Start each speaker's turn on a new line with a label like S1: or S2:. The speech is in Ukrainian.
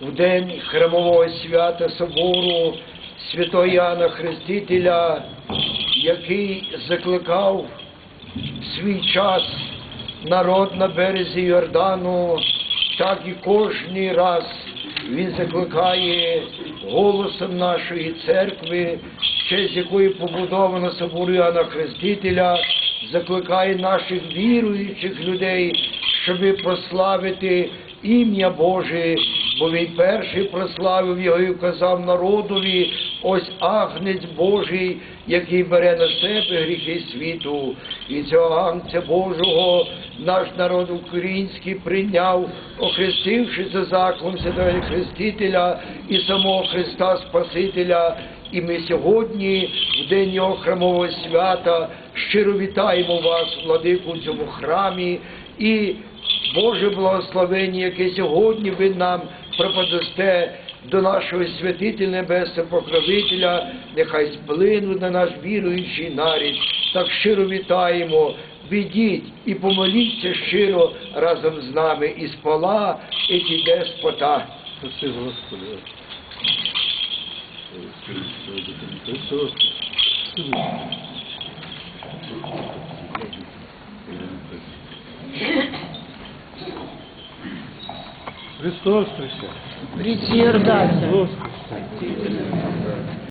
S1: в день храмового свята собору святого Іоанна Хрестителя, який закликав свій час народ на березі Йордану, так і кожний раз він закликає голосом нашої церкви, честь якої побудовано собор Іоанна Хрестителя, закликає наших віруючих людей, щоб прославити ім'я Боже, бо він перший прославив його і вказав народові, ось агнець Божий, який бере на себе гріхи світу. І цього агнця Божого наш народ український прийняв, охрестивши за заклом Святого Хрестителя і самого Христа Спасителя. І ми сьогодні, в день його храмового свята, щиро вітаємо вас, владику, в цьому храмі, і Боже благословення, яке сьогодні ви нам пропадосте до нашого святителя Небесного Покровителя, нехай сплинуть на наш віруючий нарід. Так щиро вітаємо. Відіть і помоліться щиро разом з нами із пола і ті деспота.
S2: Спаси Господи. Христос. Христос
S3: Йордася.
S2: Господи.